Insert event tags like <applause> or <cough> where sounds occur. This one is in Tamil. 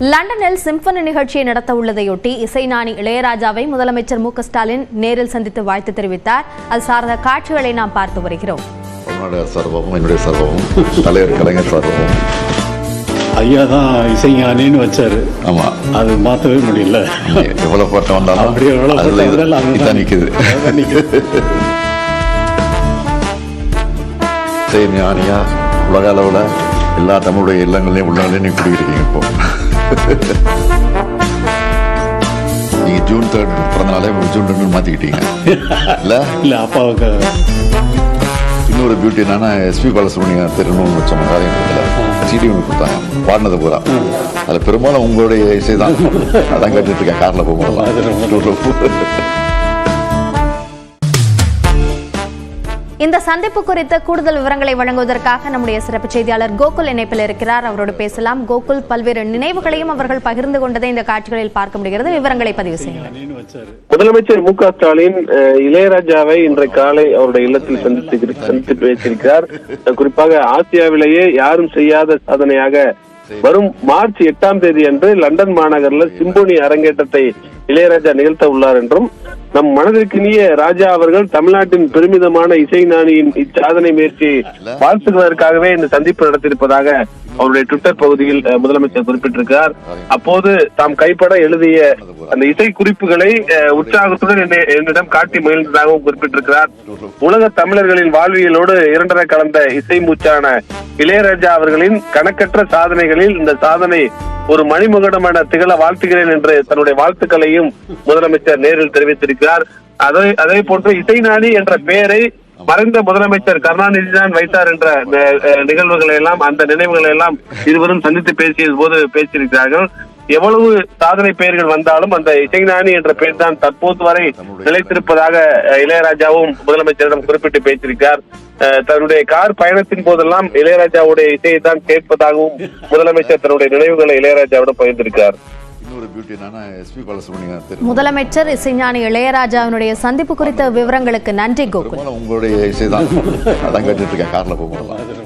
லண்டனில் சிம்பனி நிகழ்ச்சியை நடத்த உள்ளதையொட்டி இசைஞானி இளையராஜாவை முதலமைச்சர் மு க ஸ்டாலின் நேரில் சந்தித்து வாழ்த்து தெரிவித்தார். அது சார்ந்த காட்சிகளை நாம் பார்த்து வருகிறோம். உன்னோட சர்வமும் என்னுடைய சர்வமும் தலைவர் கலைஞர் சர்வமும் ஐயா தான் இசைஞானின்னு வச்சாரு. ஆமா. அது மாற்றவே முடியல. எவ்வளவு போட்ட வந்தாலும் அப்படியே எவ்வளவு அதுல போட்ட இது- வந்தாலும் அதுதான் இதான் நிக்குது. அதுதான் நிக்குது. இசை ஞானியா உலக அளவுல எல்லா தமிழுடைய இல்லங்களையும் உள்ளங்களையும் நீங்க குடியிருக்கீங்க இப்போ. நீங்க ஜூன் தேர்ட் பிறந்தனாலே ஜூன் ரெண்டு மாத்திக்கிட்டீங்க. இல்ல? இல்ல அப்பாவுக்கு. இன்னொரு பியூட்டி என்னன்னா எஸ்பி பாலசுப்ரமணியம் திருநூறு வச்சோம் காரியத்தில் சிடி ஒன்று கொடுத்தாங்க. பாடினது பூரா. அதில் பெரும்பாலும் உங்களுடைய இசை தான் அதான் கேட்டுட்டு இருக்கேன் காரில் போகும்போது <laughs> இந்த சந்திப்பு குறித்த கூடுதல் விவரங்களை வழங்குவதற்காக நம்முடைய சிறப்பு செய்தியாளர் கோகுல் இணைப்பில் இருக்கிறார். அவரோடு பேசலாம். கோகுல் பல்வேறு நினைவுகளையும் அவர்கள் பகிர்ந்து கொண்டதை இந்த காட்சிகளில் பார்க்க முடிகிறது. விவரங்களை பதிவு செய்யுங்கள். முதலமைச்சர் மு க ஸ்டாலின் இளையராஜாவை இன்றைய காலை அவருடைய இல்லத்தில் சந்தித்து சந்தித்து பேசியிருக்கிறார். குறிப்பாக ஆசியாவிலேயே யாரும் செய்யாத சாதனையாக வரும் மார்ச் எட்டாம் தேதி அன்று லண்டன் மாநகரில் சிம்போனி அரங்கேற்றத்தை இளையராஜா நிகழ்த்த உள்ளார் என்றும் நம் மனதிற்கினிய ராஜா அவர்கள் தமிழ்நாட்டின் பெருமிதமான இசை ஞானியின் இச்சாதனை முயற்சி வாழ்த்துவதற்காகவே இந்த சந்திப்பு நடத்தியிருப்பதாக அவருடைய ட்விட்டர் பகுதியில் முதலமைச்சர் குறிப்பிட்டிருக்கிறார். அப்போது தாம் கைப்பட எழுதிய அந்த இசை குறிப்புகளை உற்சாகத்துடன் என்னிடம் காட்டி மகிழ்ந்ததாகவும் குறிப்பிட்டிருக்கிறார். உலக தமிழர்களின் வாழ்வியலோடு இரண்டரை கலந்த இசை மூச்சான இளையராஜா அவர்களின் கணக்கற்ற சாதனைகளில் இந்த சாதனை ஒரு மணிமுகடமான என திகழ வாழ்த்துகிறேன் என்று தன்னுடைய வாழ்த்துக்களையும் முதலமைச்சர் நேரில் தெரிவித்திருக்கிறார். அதே அதே போன்று இசைநாணி என்ற பெயரை மறைந்த முதலமைச்சர் கருணாநிதி தான் வைத்தார் என்ற நிகழ்வுகளை எல்லாம் அந்த நினைவுகளை எல்லாம் இருவரும் சந்தித்து பேசிய போது பேசியிருக்கிறார்கள். எவ்வளவு சாதனை பெயர்கள் வந்தாலும் அந்த இசைஞானி என்ற பெயர் தான் தற்போது வரை நிலைத்திருப்பதாக இளையராஜாவும் முதலமைச்சரிடம் குறிப்பிட்டு பேசியிருக்கிறார் தன்னுடைய கார் பயணத்தின் போதெல்லாம் இளையராஜாவுடைய இசையை தான் கேட்பதாகவும் முதலமைச்சர் தன்னுடைய நினைவுகளை இளையராஜாவிடம் பகிர்ந்திருக்கிறார் முதலமைச்சர் இசைஞானி இளையராஜாவினுடைய சந்திப்பு குறித்த விவரங்களுக்கு நன்றி கோகுல். உங்களுடைய இசை தான் அதான் கேட்டுட்டு இருக்கேன் காரில் போகும்போது